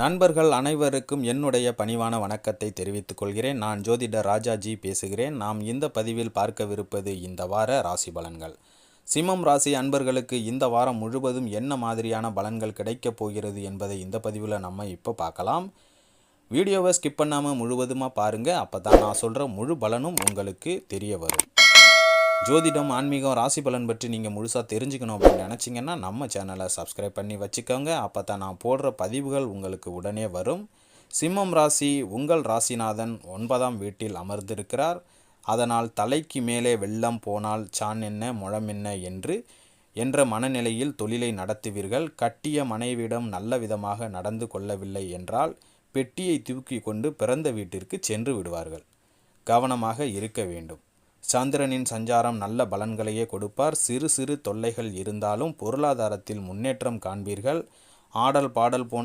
நண்பர்கள் அனைவருக்கும் என்னுடைய பணிவான வணக்கத்தை தெரிவித்துக் கொள்கிறேன். நான் ஜோதிடர் ராஜாஜி பேசுகிறேன். நாம் இந்த பதிவில் பார்க்கவிருப்பது இந்த வார ராசி பலன்கள். சிம்மம் ராசி அன்பர்களுக்கு இந்த வாரம் முழுவதும் என்ன மாதிரியான பலன்கள் கிடைக்கப் போகிறது என்பதை இந்த பதிவில் நம்ம இப்போ பார்க்கலாம். வீடியோவை ஸ்கிப் பண்ணாமல் முழுவதுமாக பாருங்கள் அப்போ தான் நான் சொல்கிற முழு பலனும் உங்களுக்கு தெரிய வரும். ஜோதிடம் ஆன்மீகம் ராசி பலன் பற்றி நீங்கள் முழுசாக தெரிஞ்சுக்கணும் அப்படின்னு நினச்சிங்கன்னா நம்ம சேனலை சப்ஸ்கிரைப் பண்ணி வச்சுக்கோங்க. அப்போ தான் நான் போடுற பதிவுகள் உங்களுக்கு உடனே வரும். சிம்மம் ராசி உங்கள் ராசிநாதன் ஒன்பதாம் வீட்டில் அமர்ந்திருக்கிறார். அதனால் தலைக்கு மேலே வெள்ளம் போனால் சான் என்ன முழம் என்ன என்று என்ற மனநிலையில் தொழிலை நடத்துவீர்கள். கட்டிய மனைவியிடம் நல்ல விதமாக நடந்து கொள்ளவில்லை என்றால் பெட்டியை தூக்கி கொண்டு பிறந்த வீட்டிற்கு சென்று விடுவார்கள். கவனமாக இருக்க வேண்டும். சந்திரனின் சஞ்சாரம் நல்ல பலன்களையே கொடுப்பார். சிறு சிறு தொல்லைகள் இருந்தாலும் பொருளாதாரத்தில் முன்னேற்றம் காண்பீர்கள். ஆடல் பாடல் போன்ற